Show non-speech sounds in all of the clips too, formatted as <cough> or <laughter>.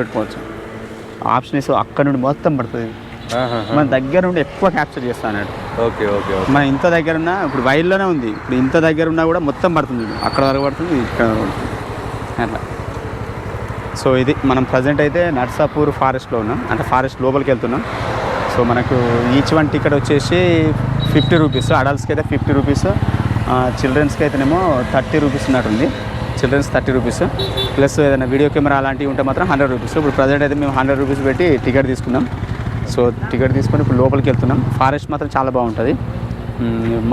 పెట్టుకోవచ్చు. ఆప్షన్ ఇస్తే అక్కడ నుండి మొత్తం పడుతుంది మన దగ్గర నుండి ఎక్కువ క్యాప్చర్ చేస్తా అన్నట్టు ఓకే ఓకే మన ఇంత దగ్గర ఉన్నా ఇప్పుడు వైల్డ్లోనే ఉంది. ఇప్పుడు ఇంత దగ్గర ఉన్నా కూడా మొత్తం పడుతుంది అక్కడ వరకు పడుతుంది ఇక్కడ అట్లా. సో ఇది మనం ప్రజెంట్ అయితే నర్సాపూర్ ఫారెస్ట్లో ఉన్నాం. అంటే ఫారెస్ట్ లోపలికి వెళ్తున్నాం. సో మనకు ఈచ్ వన్ టికెట్ వచ్చేసి ఫిఫ్టీ రూపీస్ అడల్ట్స్కి అయితే ఫిఫ్టీ రూపీస్ చిల్డ్రన్స్కి అయితేనేమో థర్టీ రూపీస్ ఉన్నట్టుంది. Children's thirty rupees. ప్లస్ ఏదైనా వీడియో కెమెరా అలాంటివి ఉంటే మాత్రం హండ్రెడ్ రూపీస్. ఇప్పుడు ప్రజెంట్ అయితే మేము హండ్రెడ్ రూపీస్ పెట్టి టికెట్ తీసుకున్నాం. సో టికెట్ తీసుకొని ఇప్పుడు లోపలికి వెళ్తున్నాం. ఫారెస్ట్ మాత్రం చాలా బాగుంటుంది.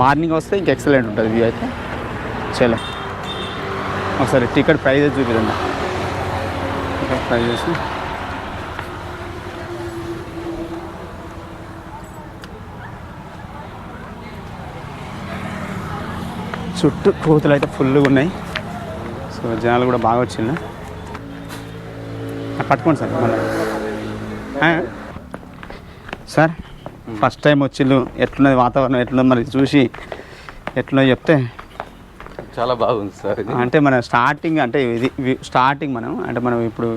మార్నింగ్ వస్తే ఇంక ఎక్సలెంట్ ఉంటుంది వ్యూ అయితే. చలో. ఒకసారి టికెట్ ప్రైజెస్ చూపిద్దాం. టికెట్ ప్రైజెస్ చుట్టూ కోతులు అయితే ఫుల్గా ఉన్నాయి. సో జనాలు కూడా బాగా వచ్చిండు ఆ, పట్టుకోండి సార్ మళ్ళీ? సార్ ఫస్ట్ టైం వచ్చిండు ఎట్లున్నది వాతావరణం ఎట్లున్నది మరి చూసి ఎట్లున్నదో చెప్తే. చాలా బాగుంది సార్ అంటే మన స్టార్టింగ్ అంటే ఇది స్టార్టింగ్ మనం అంటే మనం ఇప్పుడు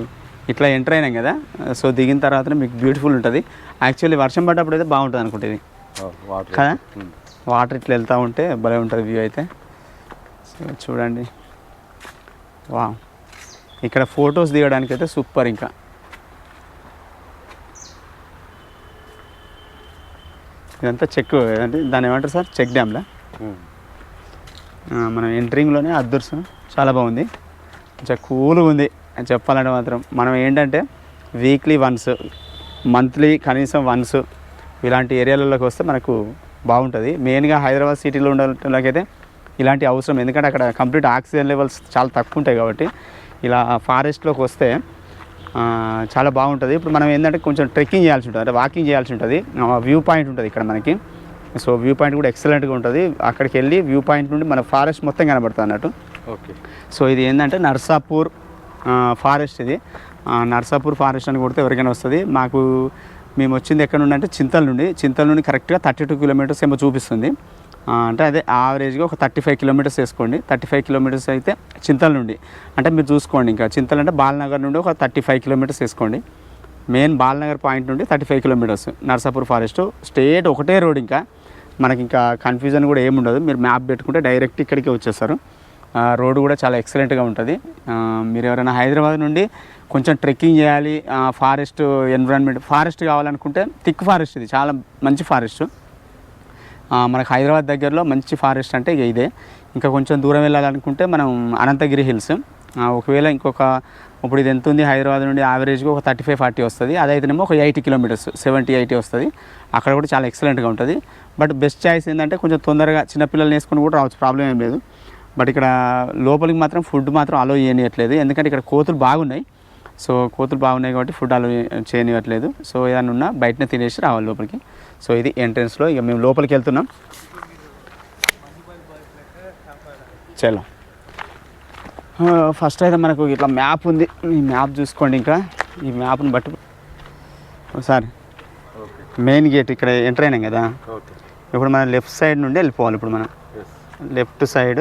ఇట్లా ఎంటర్ అయినాం కదా సో దిగిన తర్వాతనే మీకు బ్యూటిఫుల్ ఉంటుంది. యాక్చువల్లీ వర్షం పడ్డప్పుడు అయితే బాగుంటుంది అనుకుంటే ఇది. ఓ, వాటర్ కదా. వాటర్ ఇట్లా వెళ్తూ ఉంటే భలే ఉంటుంది వ్యూ అయితే. సో చూడండి. వా ఇక్కడ ఫొటోస్ దిగడానికి అయితే సూపర్ ఇంకా. ఇదంతా చెక్ అంటే దాన్ని ఏమంటారు సార్? చెక్ డ్యామ్లా? మనం ఎంట్రింగ్లోనే అద్దర్స్. చాలా బాగుంది. కొంచెం కూల్గా ఉంది. అని చెప్పాలంటే మాత్రం మనం ఏంటంటే వీక్లీ వన్స్ మంత్లీ కనీసం వన్స్ ఇలాంటి ఏరియాలలోకి వస్తే మనకు బాగుంటుంది. మెయిన్గా హైదరాబాద్ సిటీలో ఉండే ఇలాంటి అవసరం. ఎందుకంటే అక్కడ కంప్లీట్ ఆక్సిజన్ లెవెల్స్ చాలా తక్కువ ఉంటాయి కాబట్టి ఇలా ఫారెస్ట్లోకి వస్తే చాలా బాగుంటుంది. ఇప్పుడు మనం ఏంటంటే కొంచెం ట్రెక్కింగ్ చేయాల్సి ఉంటుంది. అంటే వాకింగ్ చేయాల్సి ఉంటుంది. వ్యూ పాయింట్ ఉంటుంది ఇక్కడ మనకి. సో వ్యూ పాయింట్ కూడా ఎక్సలెంట్గా ఉంటుంది. అక్కడికి వెళ్ళి వ్యూ పాయింట్ నుండి మన ఫారెస్ట్ మొత్తం కనబడుతుంది అన్నట్టు. ఓకే. సో ఇది ఏంటంటే నర్సాపూర్ ఫారెస్ట్ ఇది. నర్సాపూర్ ఫారెస్ట్ అని కొడితే ఎవరికైనా వస్తుంది. మాకు మేము వచ్చింది ఎక్కడ నుండి అంటే చింతల నుండి. చింతల నుండి కరెక్ట్గా థర్టీ టూ కిలోమీటర్స్ ఏమో చూపిస్తుంది. అంటే అదే యావరేజ్గా ఒక థర్టీ ఫైవ్ కిలోమీటర్స్ వేసుకోండి. థర్టీ ఫైవ్ కిలోమీటర్స్ అయితే చింతల నుండి. అంటే మీరు చూసుకోండి ఇంకా. చింతలు అంటే బాలనగర్ నుండి ఒక థర్టీ ఫైవ్ కిలోమీటర్స్ వేసుకోండి. మెయిన్ బాలనగర్ పాయింట్ నుండి thirty five kilometres Narsapur forest state ఒకటే రోడ్ ఇంకా. మనకి ఇంకా కన్ఫ్యూజన్ కూడా ఏముండదు మీరు మ్యాప్ పెట్టుకుంటే డైరెక్ట్ ఇక్కడికే వచ్చేస్తారు. రోడ్డు కూడా చాలా ఎక్సలెంట్గా ఉంటుంది. మీరు ఎవరైనా హైదరాబాద్ నుండి కొంచెం ట్రెక్కింగ్ చేయాలి ఫారెస్ట్ ఎన్విరాన్మెంట్ ఫారెస్ట్ కావాలనుకుంటే థిక్ ఫారెస్ట్ ఇది. చాలా మంచి ఫారెస్ట్ మనకు హైదరాబాద్ దగ్గరలో మంచి ఫారెస్ట్ అంటే ఇక ఇదే. ఇంకా కొంచెం దూరం వెళ్ళాలనుకుంటే మనం అనంతగిరి హిల్స్. ఒకవేళ ఇంకొక ఇప్పుడు ఇది ఎంత ఉంది? హైదరాబాద్ నుండి యావరేజ్గా ఒక థర్టీ ఫైవ్ ఫార్టీ వస్తుంది. అదైతేనేమో ఒక ఎయిటీ కిలోమీటర్స్ సెవెంటీ ఎయిటీ వస్తుంది. అక్కడ కూడా చాలా ఎక్సలెంట్గా ఉంటుంది. బట్ బెస్ట్ చాయిస్ ఏంటంటే కొంచెం తొందరగా చిన్నపిల్లల్ని వేసుకొని కూడా రావచ్చు. ప్రాబ్లం ఏం లేదు. బట్ ఇక్కడ లోపలికి మాత్రం ఫుడ్ మాత్రం అలో చేయనియట్లేదు. ఎందుకంటే ఇక్కడ కోతులు బాగున్నాయి. సో కోతులు బాగున్నాయి కాబట్టి ఫుడ్ అలో చేయనివ్వట్లేదు. సో ఏదైనా ఉన్నా బయటనే తినేసి రావాలి లోపలికి. సో ఇది ఎంట్రన్స్లో ఇక మేము లోపలికి వెళ్తున్నాం. చలో. ఫస్ట్ అయితే మనకు ఇట్లా మ్యాప్ ఉంది. ఈ మ్యాప్ చూసుకోండి ఇంకా. ఈ మ్యాప్ని బట్టి ఒకసారి మెయిన్ గేట్ ఇక్కడ ఎంటర్ అయినాం కదా. ఇప్పుడు మనం లెఫ్ట్ సైడ్ నుండి వెళ్ళిపోవాలి ఇప్పుడు మనం. లెఫ్ట్ సైడ్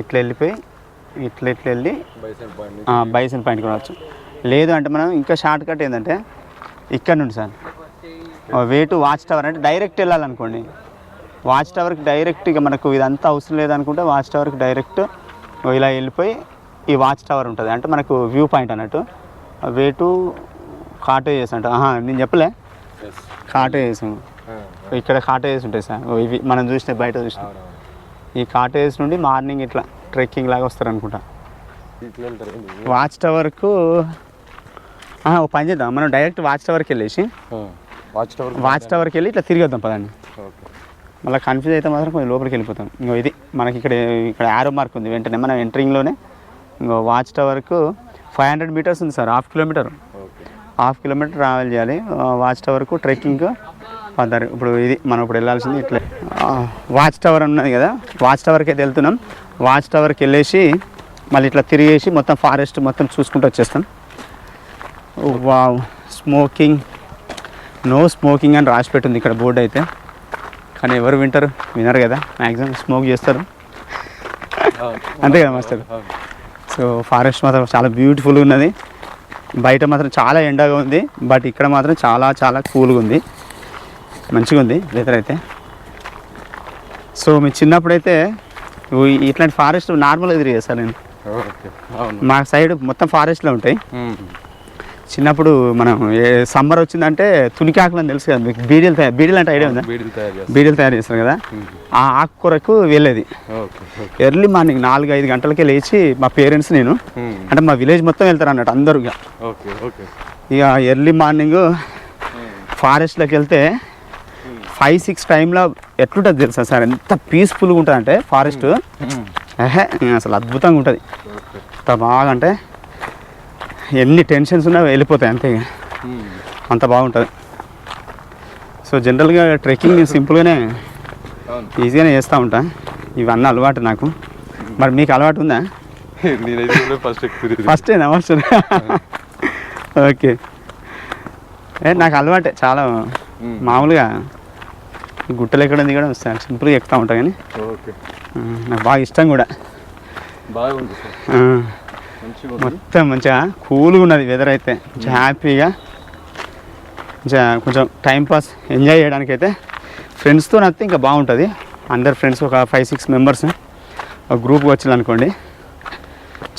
ఇట్లా వెళ్ళిపోయి ఇట్లా ఇట్లా వెళ్ళి బైసన్ పాయింట్ ఆ, లేదు అంటే మనం ఇంకా షార్ట్ కట్ ఏంటంటే ఇక్కడ నుండి sir. Way to watch tower అంటే డైరెక్ట్ వెళ్ళాలనుకోండి. వాచ్ టవర్కి డైరెక్ట్ ఇక మనకు ఇదంతా అవసరం లేదనుకుంటే వాచ్ టవర్కి డైరెక్ట్ ఇలా వెళ్ళిపోయి ఈ వాచ్ టవర్ ఉంటుంది. అంటే మనకు వ్యూ పాయింట్ అన్నట్టు. వే టు కాటేజెస్ అంట. నేను చెప్పలే. కాటేజెస్ ఇక్కడ కాటేజెస్ ఉంటాయి సార్. ఇవి మనం చూసిన బయట చూసిన. ఈ కాటేజెస్ నుండి మార్నింగ్ ఇట్లా ట్రెక్కింగ్ లాగా వస్తారు అనుకుంటా? వాచ్ టవర్కు ఓ పని చేద్దాం. మనం డైరెక్ట్ వాచ్ టవర్కి వెళ్ళేసి వాచ్ టవర్ వాచ్ టవర్కి వెళ్ళి ఇట్లా తిరిగి వద్దాం పదండి మళ్ళీ కన్ఫ్యూజ్ అయితే మాత్రం కొంచెం లోపలికి వెళ్ళిపోతాం. ఇంకో ఇది మనకి ఇక్కడ ఇక్కడ యారో మార్క్ ఉంది వెంటనే. మనం ఎంట్రింగ్లోనే ఇంకో వాచ్ టవర్కు ఫైవ్ హండ్రెడ్ మీటర్స్ ఉంది sir half kilometer half kilometer travel చేయాలి. వాచ్ టవర్కు ట్రెక్కింగ్ పడ్డారు ఇప్పుడు ఇది మనం ఇప్పుడు వెళ్ళాల్సింది ఇట్లే. వాచ్ టవర్ ఉన్నది కదా వాచ్ టవర్కి అయితే వెళ్తున్నాం. వాచ్ టవర్కి వెళ్ళేసి మళ్ళీ ఇట్లా తిరిగేసి మొత్తం ఫారెస్ట్ మొత్తం చూసుకుంటూ వచ్చేస్తాం. వావ్ స్మోకింగ్ నో స్మోకింగ్ అని రాసి పెట్టింది ఇక్కడ బోర్డు అయితే. కానీ ఎవరు వింటారు? వినరు కదా. మ్యాక్సిమం స్మోక్ చేస్తారు. <laughs> అంతే కదా మాస్టర్? సో ఫారెస్ట్ మాత్రం చాలా బ్యూటిఫుల్గా ఉన్నది. బయట మాత్రం చాలా ఎండగా ఉంది. బట్ ఇక్కడ మాత్రం చాలా చాలా కూల్గా ఉంది. మంచిగా ఉంది వెదర్ అయితే. సో మీ చిన్నప్పుడైతే ఇట్లాంటి ఫారెస్ట్ నార్మల్గా తిరిగే సార్ నేను. మా సైడ్ మొత్తం ఫారెస్ట్లో ఉంటాయి. చిన్నప్పుడు మనం ఏ సమ్మర్ వచ్చిందంటే తునికాకులు అని తెలుసు కదా మీకు బీడీలు తయారు బీడీలు అంటే ఐడియా ఉందా? బీడీలు తయారు చేస్తారు. కదా? ఆ ఆకుకూరకు వెళ్ళేది. ఎర్లీ మార్నింగ్ నాలుగు ఐదు గంటలకే లేచి మా పేరెంట్స్ నేను. అంటే మా విలేజ్ మొత్తం వెళ్తారు అన్నట్టు అందరూ ఇక. Okay okay. ఇక ఎర్లీ మార్నింగ్ ఫారెస్ట్లోకి వెళ్తే ఫైవ్ సిక్స్ టైంలో ఎట్లుంటుంది తెలుసా సార్? ఎంత పీస్ఫుల్గా ఉంటుంది అంటే ఫారెస్ట్ అసలు అద్భుతంగా ఉంటుంది. అంత బాగా అంటే ఎన్ని టెన్షన్స్ ఉన్నా వెళ్ళిపోతాయి అంతే. మ్మ్. అంత బాగుంటుంది. సో జనరల్గా ట్రెక్కింగ్ సింపుల్గానే అవును. ఈజీగానే చేస్తూ ఉంటా. ఇవన్నీ అలవాటు నాకు. మరి మీకు అలవాటు ఉందా? ఫస్ట్ ఫస్ట్ ఫస్ట్ ఓకే ఏ నాకు అలవాటే చాలా. మ్మ్. మామూలుగా గుట్టలు ఎక్కడ దిగడం వస్తాను సింపుల్గా ఎక్కుతూ ఉంటా కానీ. నాకు బాగా ఇష్టం కూడా. బాగుంది ఉంది మొత్తం మంచిగా కూల్గా ఉన్నది వెదర్ అయితే. కొంచెం హ్యాపీగా. కొంచెం కొంచెం టైం పాస్ ఎంజాయ్ చేయడానికి అయితే ఫ్రెండ్స్తో నచ్చితే ఇంకా బాగుంటుంది. అందరు ఫ్రెండ్స్ ఒక ఫైవ్ సిక్స్ మెంబర్స్ ఒక గ్రూప్కి వచ్చిందనుకోండి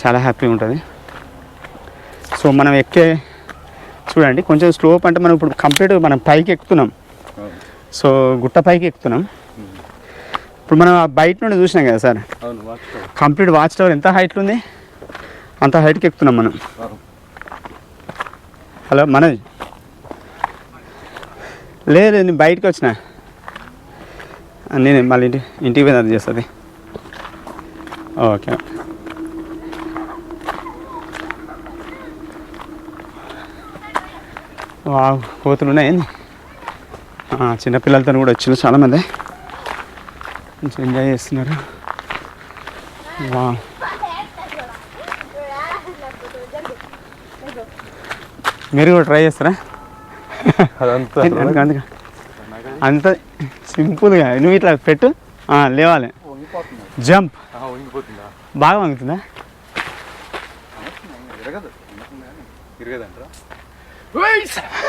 చాలా హ్యాపీగా ఉంటుంది. సో మనం ఎక్కే చూడండి కొంచెం స్లోప్ అంటే మనం ఇప్పుడు కంప్లీట్ మనం పైకి ఎక్కుతున్నాం. సో గుట్ట పైకి ఎక్కుతున్నాం. ఇప్పుడు మనం ఆ బయట నుండి చూసినాం కదా సార్. కంప్లీట్ వాచ్ టవర్ ఎంత హైట్లో ఉంది అంత హైట్కి ఎక్కుతున్నాం మనం. హలో మనోజ్. లేదు నేను బయటకు వచ్చిన. నేను మళ్ళీ ఇంటి ఇంటికి పోయి అది చేస్తుంది. ఓకే వా కోతులు ఉన్నాయండి చిన్నపిల్లలతో కూడా వచ్చారు చాలామంది. కొంచెం ఎంజాయ్ చేస్తున్నారు. వా మీరు కూడా ట్రై చేస్తారా? అదంతా అందుకు అంత సింపుల్గా. నువ్వు ఇట్లా పెట్టు. ఆ, లేవాలి. జంప్ బాగా వంగుతుందా?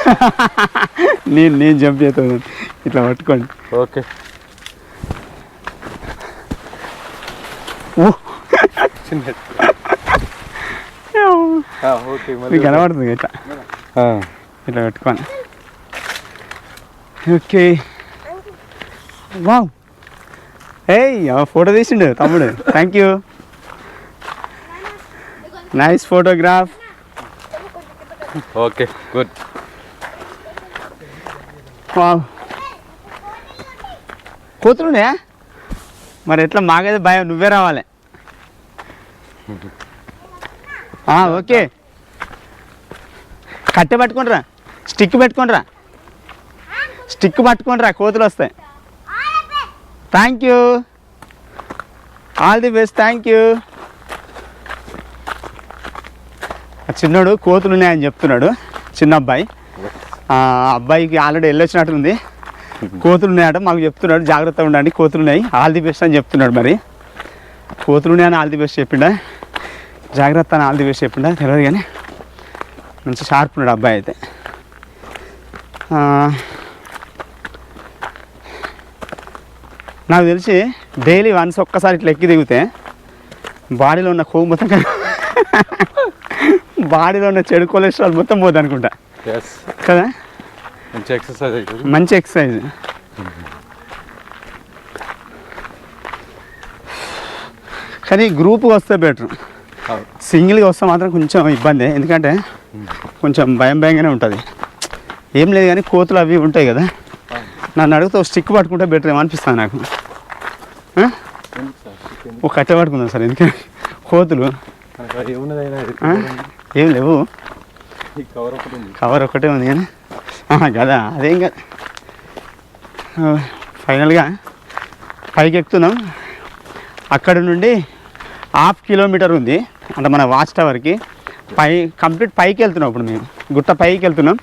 <laughs> నేను నేను జంప్ చేస్తాను. ఇట్లా పట్టుకోండి. ఓకే. ఓ చిన్న మీకు కనబడుతుంది ఇట్లా? ఇట్లా పెట్టుకోండి ఓకే. వావ్. ఏయ్ ఫోటో తీసిండు తమ్ముడు. Thank you nice photograph okay good. Wow. కూతురునే మరి ఎట్లా? మాకైతే భయం నువ్వే రావాలి. ఓకే. కట్టె పట్టుకుంటురా స్టిక్ పెట్టుకుంటురా స్టిక్ పట్టుకుంటురా కోతులు వస్తాయి. Thank you all the best thank you చిన్నోడు కోతులు ఉన్నాయని చెప్తున్నాడు చిన్న అబ్బాయి. అబ్బాయికి ఆల్రెడీ వెళ్ళొచ్చినట్టుంది కోతులు ఉన్నాయట మాకు చెప్తున్నాడు జాగ్రత్తగా ఉండండి కోతులు ఉన్నాయి. ఆల్ ది బెస్ట్ అని చెప్తున్నాడు మరి. కోతులు ఉన్నాయని ఆల్ ది బెస్ట్ చెప్పిండా. జాగ్రత్త అని ఆల్ ది బెస్ట్ చెప్పిండా తెలియదు కానీ మంచి షార్ప్ ఉన్నాడు అబ్బాయి అయితే. నాకు తెలిసి డైలీ వన్స్ ఒక్కసారి ఇట్లా ఎక్కి దిగితే బాడీలో ఉన్న కొవ్వు మొత్తం బాడీలో ఉన్న చెడు కొలెస్ట్రాల్ మొత్తం పోతుంది అనుకుంటా. కదా? మంచి ఎక్సర్సైజ్ మంచి ఎక్సర్సైజ్ కానీ గ్రూప్ వస్తే బెటర్ సింగిల్గా వస్తే మాత్రం కొంచెం ఇబ్బంది. ఎందుకంటే కొంచెం భయం భయంగానే ఉంటుంది. ఏం లేదు కానీ కోతులు అవి ఉంటాయి కదా. నన్ను అడిగితే స్టిక్ పట్టుకుంటే బెటర్ ఏమనిపిస్తుంది నాకు. ఒక కట్టె పట్టుకుందాం సార్ ఎందుకంటే కోతులు. ఏం లేవు. కవర్ ఉంది ఒకటే ఉంది కానీ. కదా అదేం కాదు. ఫైనల్గా పైకి ఎక్కుతున్నాం అక్కడ నుండి హాఫ్ కిలోమీటర్ ఉంది. అంటే మన వాచ్ టవర్కి పై కంప్లీట్ పైకి వెళ్తున్నాం ఇప్పుడు మేము. గుట్ట పైకి వెళ్తున్నాం.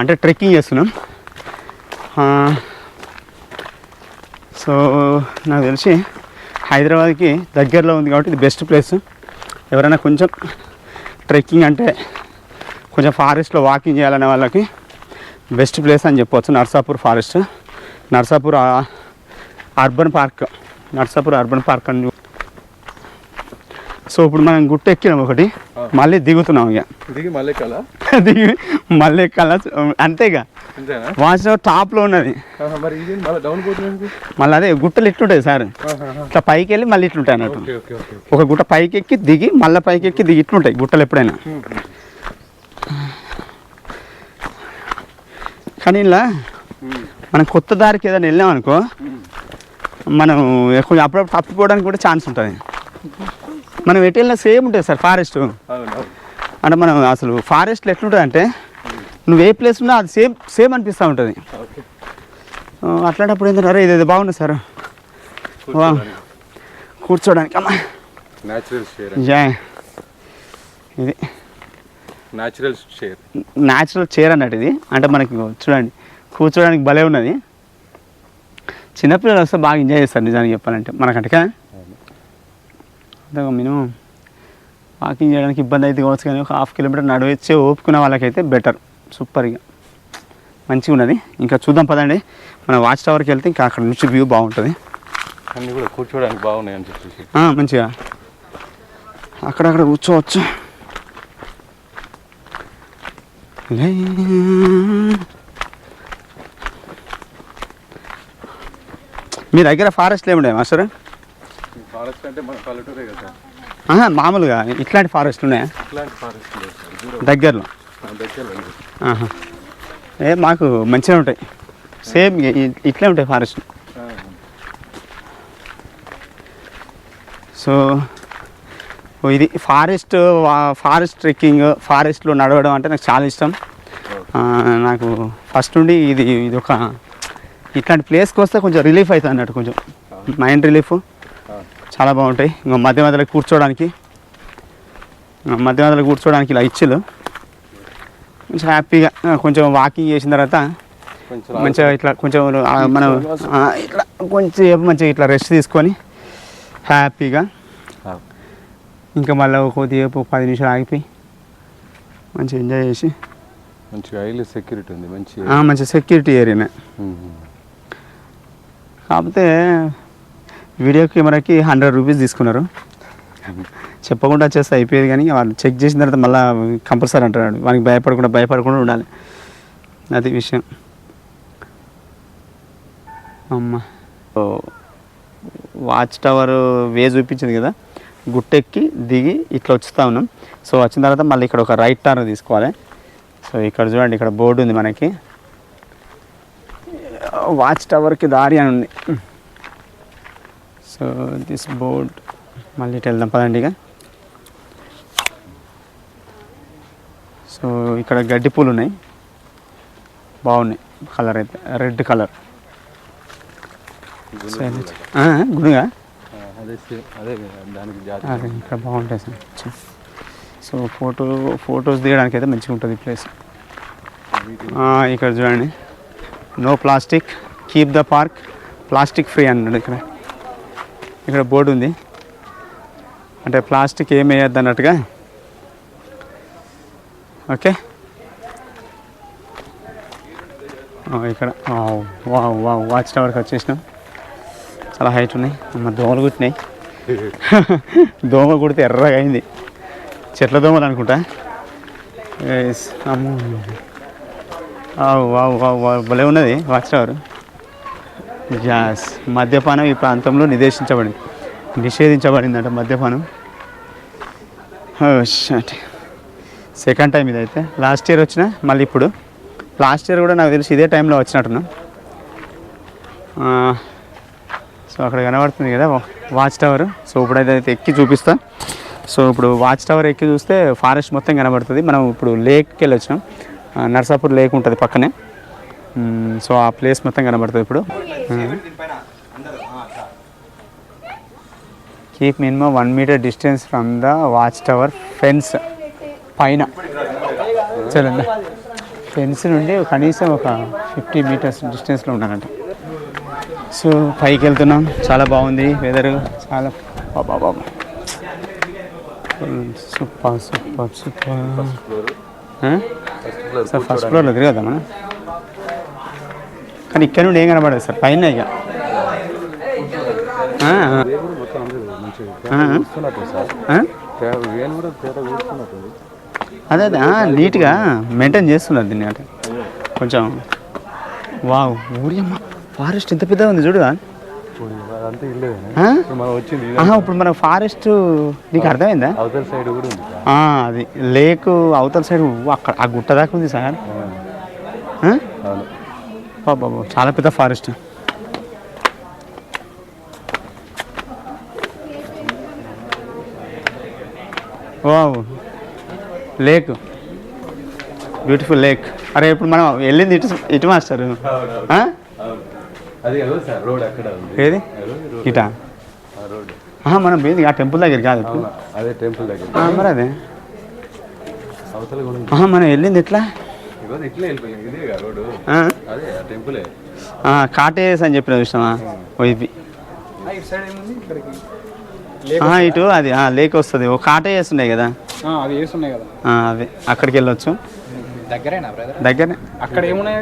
అంటే ట్రెక్కింగ్ చేస్తున్నాం. సో నాకు తెలిసి హైదరాబాద్కి దగ్గరలో ఉంది కాబట్టి ఇది బెస్ట్ ప్లేస్ ఎవరైనా కొంచెం ట్రెక్కింగ్ అంటే కొంచెం ఫారెస్ట్లో వాకింగ్ చేయాలనే వాళ్ళకి బెస్ట్ ప్లేస్ అని చెప్పవచ్చు Narsapur forest Narsapur urban park Narsapur urban park అని సో ఇప్పుడు మనం గుట్ట ఎక్కినాం ఒకటి మళ్ళీ దిగుతున్నాం ఇక. దిగి మళ్ళీ కల <laughs> దిగి మళ్ళీ ఎక్కాల. అంతేగా వాచ్ టవర్ టాప్లో ఉన్నది. మళ్ళీ అదే గుట్టలు ఎట్లుంటాయి సార్. ఇట్లా పైకి వెళ్ళి మళ్ళీ ఇట్లుంటాయి అన్నట్టు. ఒక గుట్ట పైకి ఎక్కి దిగి మళ్ళీ పైకి ఎక్కి దిగి ఇట్లుంటాయి గుట్టలు ఎప్పుడైనా. కానీ ఇలా మనం కొత్త దారికి ఏదైనా వెళ్ళాం అనుకో మనం కొంచెం అప్పుడప్పుడు తప్పిపోవడానికి కూడా ఛాన్స్ ఉంటుంది. మనం ఎటు వెళ్ళినా సేమ్ ఉంటుంది సార్ ఫారెస్ట్. అంటే మనం అసలు ఫారెస్ట్లో ఎట్లుంటుంది అంటే నువ్వు ఏ ప్లేస్ ఉన్నా అది సేమ్ సేమ్ అనిపిస్తూ ఉంటుంది. అట్లాంటప్పుడు ఏంటంటే అరే ఇది బాగుంది సార్. కూర్చోడానికి. అమ్మా. ఇది. న్యాచురల్ షేర్ న్యాచురల్ చైర్ అన్నట్టు ఇది. అంటే మనకి చూడండి కూర్చోడానికి భలే ఉన్నది. చిన్నపిల్లలు వస్తే బాగా ఎంజాయ్ చేస్తారు నిజానికి చెప్పాలంటే. మనకంటే కదా మినిమం వాకింగ్ చేయడానికి ఇబ్బంది అయితే కావచ్చు కానీ ఒక హాఫ్ కిలోమీటర్ నడివచ్చే ఓపుకున్న వాళ్ళకైతే బెటర్ సూపర్గా మంచిగా ఉన్నది ఇంకా చూద్దాం పదండి. మన వాచ్ టవర్కి వెళ్తే ఇంకా అక్కడ నుంచి వ్యూ బాగుంటుంది. అన్నీ కూడా కూర్చోడానికి బాగున్నాయి అని చెప్పేసి. మంచిగా. అక్కడక్కడ కూర్చోవచ్చు. మీ దగ్గర ఫారెస్ట్లు ఏముండే మాస్టర్? ఫారెస్ట్ అంటే మన పల్లెటూరే కదా సార్. ఆహా, మామూలుగా ఇట్లాంటి ఉన్నాయా? ఫారెస్ట్ దూరం. దగ్గరలో. ఏ మాకు మంచిగా ఉంటాయి. సేమ్ ఇట్లే ఉంటాయి ఫారెస్ట్ సో ఇది ఫారెస్ట్ ఫారెస్ట్ ట్రెక్కింగ్ ఫారెస్ట్లో నడవడం అంటే నాకు చాలా ఇష్టం. నాకు ఫస్ట్ నుండి ఇది ఇది ఒక ఇట్లాంటి ప్లేస్కి వస్తే కొంచెం రిలీఫ్ అవుతుంది అన్నట్టు కొంచెం. మైండ్ రిలీఫ్ చాలా బాగుంటాయి. ఇంకా మధ్య మధ్యలో కూర్చోవడానికి మధ్య మధ్యలో కూర్చోవడానికి ఇలా ఇచ్చులు. కొంచెం హ్యాపీగా కొంచెం వాకింగ్ చేసిన తర్వాత మంచిగా ఇట్లా కొంచెం మనం ఇట్లా కొంచెం మంచిగా ఇట్లా రెస్ట్ తీసుకొని హ్యాపీగా ఇంకా మళ్ళీ కొద్దిసేపు పది నిమిషాలు ఆగిపోయి మంచిగా ఎంజాయ్ చేసి మంచిగా హైలీ సెక్యూరిటీ ఉంది మంచి మంచి సెక్యూరిటీ ఏరియానే. కాకపోతే వీడియో కెమెరాకి హండ్రెడ్ రూపీస్ తీసుకున్నారు. చెప్పకుండా చేస్తే అయిపోయేది కానీ వాళ్ళు చెక్ చేసిన తర్వాత మళ్ళీ కంపల్సరీ అంటున్నాడు. వానికి భయపడకుండా భయపడకుండా ఉండాలి. అది విషయం. అమ్మ. వాచ్ టవర్ వే చూపించింది కదా? గుట్టెక్కి దిగి ఇట్లా వచ్చుతా ఉన్నాం. సో వచ్చిన తర్వాత మళ్ళీ ఇక్కడ ఒక రైట్ టర్న్ తీసుకోవాలి. సో ఇక్కడ చూడండి ఇక్కడ బోర్డు ఉంది మనకి. వాచ్ టవర్కి దారి అని ఉంది. సో దిస్ బోర్డ్ మళ్ళీ ఇటు వెళ్దాం పదండి ఇక. సో ఇక్కడ గడ్డి పూలు ఉన్నాయి. బాగున్నాయి కలర్ అయితే రెడ్ కలర్. అదే ఇక్కడ బాగుంటాయి సార్. సో ఫోటో ఫొటోస్ దిగడానికి అయితే మంచిగా ఉంటుంది ప్లేస్. ఇక్కడ చూడండి. No plastic keep the park plastic free అన్నాడు ఇక్కడ. ఇక్కడ బోర్డు ఉంది. అంటే ప్లాస్టిక్ ఏం వేయద్దు అన్నట్టుగా. ఓకే. ఇక్కడ. వా వా వాచ్ టవర్కి వచ్చేసినాం. చాలా హైట్ ఉన్నాయి. అమ్మ దోమలు కుట్టినాయి. <laughs> దోమ కుడితే ఎర్రగా అయింది. చెట్ల దోమలు అనుకుంటా. అమ్మ. వావ్, వావ్, వావ్, భలే ఉన్నది వాచ్ టవర్. మద్యపానం ఈ ప్రాంతంలో నిషేధించబడింది. నిషేధించబడిందంట మద్యపానం. సెకండ్ టైం ఇదైతే. లాస్ట్ ఇయర్ వచ్చిన మళ్ళీ ఇప్పుడు. లాస్ట్ ఇయర్ కూడా నాకు తెలిసి ఇదే టైంలో వచ్చినట్టున్నా. సో అక్కడ కనబడుతుంది కదా వాచ్ టవర్ సో ఇప్పుడైతే అయితే ఎక్కి చూపిస్తా. సో ఇప్పుడు వాచ్ టవర్ ఎక్కి చూస్తే ఫారెస్ట్ మొత్తం కనబడుతుంది. మనం ఇప్పుడు లేక్కి వెళ్ళి వచ్చినాం నర్సాపూర్ లేక్ ఉంటుంది పక్కనే. సో ఆ ప్లేస్ మొత్తం కనబడుతుంది ఇప్పుడు. Keep minimum one meter distance from the watch tower fence పైన. చలండి. ఫెన్స్ నుండి కనీసం ఒక ఫిఫ్టీ మీటర్స్ డిస్టెన్స్లో ఉన్నానంట సో పైకి వెళ్తున్నాం. చాలా బాగుంది వెదర్ చాలా బాబా బాబా super super super sir first ఫ్లోర్లో తిరగదా మనం కానీ ఇక్కడ నుండి ఏం కనబడదు సార్ పైన ఇక. అదే అదే. నీట్గా మెయింటైన్ చేస్తున్నారు దీన్ని అంటే. కొంచెం వావ్ ఊరి ఫారెస్ట్ ఇంత పెద్దగా ఉంది చూడు ఇప్పుడు మనం మన ఫారెస్ట్ నీకు అర్థమైందా? అవతల సైడ్ కూడా ఉంది అది. లేక్ అవతల సైడ్ అక్కడ ఆ గుట్ట దాకా ఉంది సార్. బాబా చాలా పెద్ద forest. Wow. Lake. Beautiful lake. అరే ఇప్పుడు మనం వెళ్ళింది ఇటు ఇటు మాస్టర్. ఏది? ఇటా? మనం పోయింది ఆ టెంపుల్ దగ్గర కాదు అదే టెంపుల్ దగ్గర. మరి అదే మనం వెళ్ళింది ఎట్లా? కాటేజ్ అని చెప్పిన చూసినావా? ఓ ఇది. ఇటు సైడ్ ఏముంది? ఇక్కడికి. ఆహా, ఇటు అది ఆ, లేక్ వస్తుంది. ఓ కాటేజెస్ ఉన్నాయి కదా? ఆ, అవి వేస్తున్నాయి కదా. ఆ, అదే అక్కడికి వెళ్ళొచ్చు. దగ్గరేనా బ్రదర్ దగ్గరనే. అక్కడ ఏమున్నాయి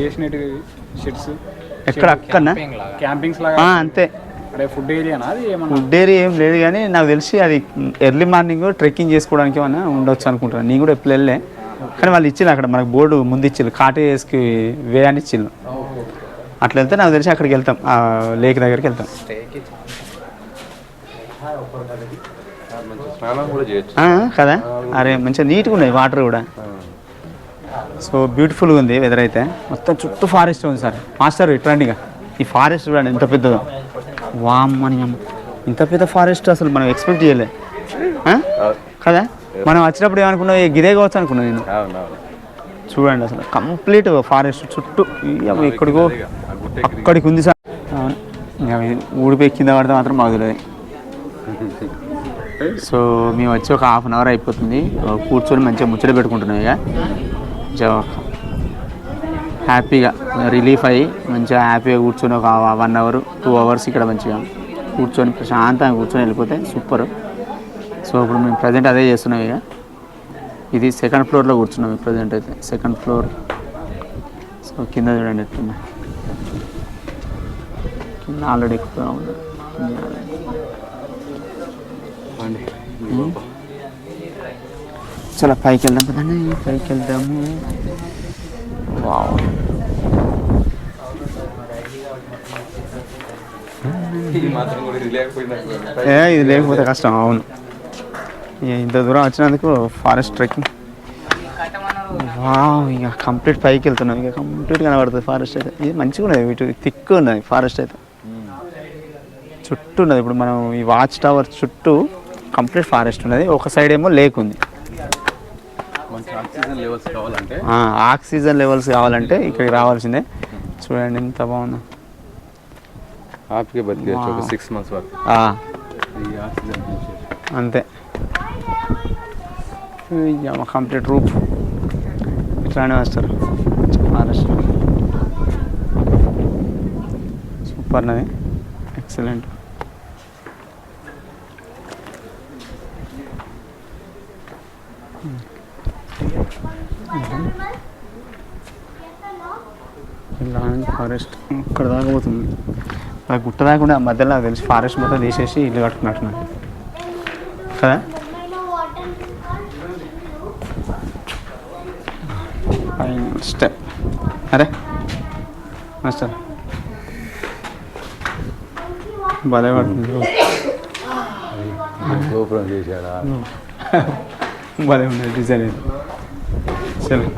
వేసినట్టు షెడ్స్ ఎక్కడ? అక్కడనా? క్యాంపింగ్స్ లాగా. ఆ, అంతే. ఫుడ్ ఏరియానా అది ఏమన్నా? ఫుడ్ ఏరియా ఏం లేదు కానీ నాకు తెలిసి అది ఎర్లీ మార్నింగ్ ట్రెక్కింగ్ చేసుకోవడానికి ఏమన్నా ఉండొచ్చు అనుకుంటున్నాను నేను కూడా ఎప్పుడు వెళ్ళలే. కానీ వాళ్ళు ఇచ్చిల్లు అక్కడ మనకు బోర్డు ముందు ఇచ్చిల్లు కాటేజ్కి వే అని ఇచ్చిల్లు అట్లా వెళ్తే నాకు తెలిసి అక్కడికి వెళ్తాం ఆ లేక్ దగ్గరికి వెళ్తాం. కదా? అరే మంచిగా నీట్గా ఉన్నాయి వాటర్ కూడా. సో బ్యూటిఫుల్గా ఉంది వెదర్ అయితే. మొత్తం చుట్టూ ఫారెస్ట్ ఉంది సార్. మాస్టర్ ఇట్లాంటిగా. ఈ ఫారెస్ట్ చూడండి ఎంత పెద్దదో. వామ్మని ఇంత పెద్ద ఫారెస్ట్ అసలు మనం ఎక్స్పెక్ట్ చేయలే. కదా? మనం వచ్చినప్పుడు ఏమనుకున్నావు? "ఏ, గిదే కావచ్చు అనుకున్నాను నేను. చూడండి అసలు కంప్లీట్ ఫారెస్ట్ చుట్టూ ఎక్కడికో? అక్కడికి ఉంది సార్. ఊడిపోయి కింద పడితే మాత్రం మాకు తెలియదు <laughs> సో మేము వచ్చి ఒక హాఫ్ అన్ అవర్ అయిపోతుంది. కూర్చొని మంచిగా ముచ్చట పెట్టుకుంటున్నాం ఇక. హ్యాపీగా రిలీఫ్ అయ్యి మంచిగా హ్యాపీగా కూర్చొని ఒక వన్ అవర్ టూ అవర్స్ ఇక్కడ మంచిగా కూర్చొని ప్రశాంతంగా కూర్చొని వెళ్ళిపోతే సూపర్ సో ఇప్పుడు మేము ప్రజెంట్ అదే చేస్తున్నాం ఇక. ఇది సెకండ్ ఫ్లోర్లో కూర్చున్నాం ప్రజెంట్ అయితే. Second floor. సో కింద చూడండి ఎట్లుంది. కింద ఆల్రెడీ ఎక్కువ ఉంది. చాలా పైకి వెళ్దాం కదండి పైకి వెళ్దాము. వావ్. ఇది లేకపోతే కష్టం. అవును. ఇంత దూరం వచ్చినందుకు ఫారెస్ట్ ట్రెక్కింగ్. వావ్ ఇక కంప్లీట్ పైకి వెళ్తున్నాం. ఇక కంప్లీట్ కనబడుతుంది ఫారెస్ట్ అయితే. ఇది మంచిగా ఉన్నది ఇటు థిక్ ఉన్నది ఫారెస్ట్ అయితే. చుట్టూ ఉన్నది. ఇప్పుడు మనం ఈ వాచ్ టవర్ చుట్టూ కంప్లీట్ ఫారెస్ట్ ఉన్నది. ఒక సైడ్ ఏమో లేక్ ఉంది. ఆక్సిజన్ లెవెల్స్ కావాలంటే. ఇక్కడికి రావాల్సిందే. చూడండి ఎంత బాగుందో. హ్యాపీగా బతికేయచ్చు ఒక Wow. సిక్స్ మంత్స్ వరకు. ఆ, ఈ కంప్లీట్ రూప్ ఇట్లానే వస్తారు. మహారాష్ట్ర సూపర్ నది. ఎక్సలెంట్. ఫారెస్ట్. ఇక్కడ దాకా పోతుంది. ఆ గుట్ట దాకా ఉండే ఆ మధ్యలో తెలిసి ఫారెస్ట్ మొత్తం తీసేసి ఇల్లు కట్టుకున్నట్టున్నారు. కదా? స్టెప్ అరే మాస్టర్. భలే పడుతుంది. గోపురం చేశాడా? భలే ఉంది డిజైన్ ఇది. చలో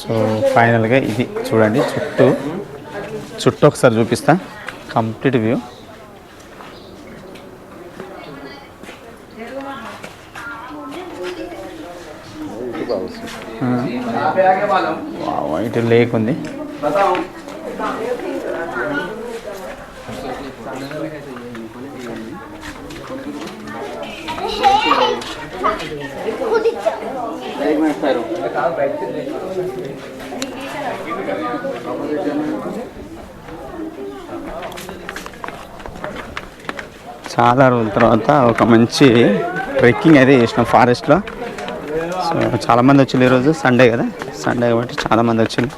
సో ఫైనల్గా ఇది చూడండి చుట్టూ చుట్టూ ఒకసారి చూపిస్తా. Complete view. ఇటు లేక్ ఉంది చాలా రోజుల తర్వాత ఒక మంచి ట్రెక్కింగ్ అయితే చేసినాం ఫారెస్ట్లో సో చాలామంది వచ్చింది ఈరోజు సండే కదా? సండే కాబట్టి చాలామంది వచ్చింది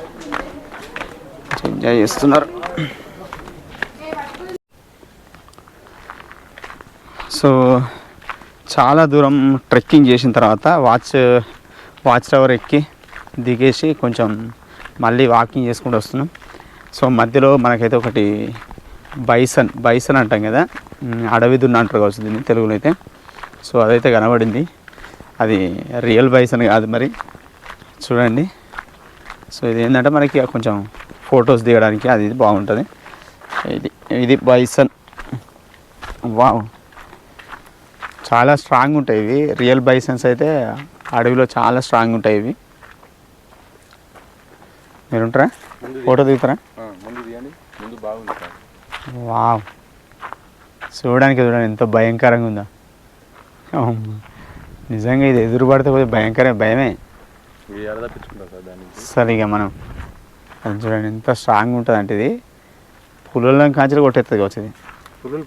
ఎంజాయ్ చేస్తున్నారు. సో చాలా దూరం ట్రెక్కింగ్ చేసిన తర్వాత వాచ్ వాచ్ టవర్ ఎక్కి దిగేసి కొంచెం మళ్ళీ వాకింగ్ చేసుకుంటూ వస్తున్నాం. సో మధ్యలో మనకైతే ఒకటి బైసన్ బైసన్ అంటాం కదా? అడవి దున్న అంటారు కావచ్చు దీన్ని తెలుగులో అయితే. సో అదైతే కనబడింది. అది రియల్ బైసన్ కాదు మరి. చూడండి. సో ఇది ఏంటంటే మనకి కొంచెం ఫొటోస్ దిగడానికి అది ఇది బాగుంటుంది. ఇది ఇది బైసన్. వావ్. చాలా స్ట్రాంగ్ ఉంటాయి ఇవి. రియల్ బైసన్స్ అయితే అడవిలో చాలా స్ట్రాంగ్ ఉంటాయి ఇవి. మీరు ఉంటారా ఫోటో దిగుతారా? వావ్. చూడడానికి చూడండి ఎంత భయంకరంగా ఉందో. నిజంగా ఇది ఎదురు పడితే కొద్దిగా భయంకర భయమే. సార్ ఇక మనం చూడండి ఎంత స్ట్రాంగ్ ఉంటుంది అంటే ఇది. పులులను కాంచెలు కొట్టేస్తుంది కావచ్చు ఇది. పుల్లులు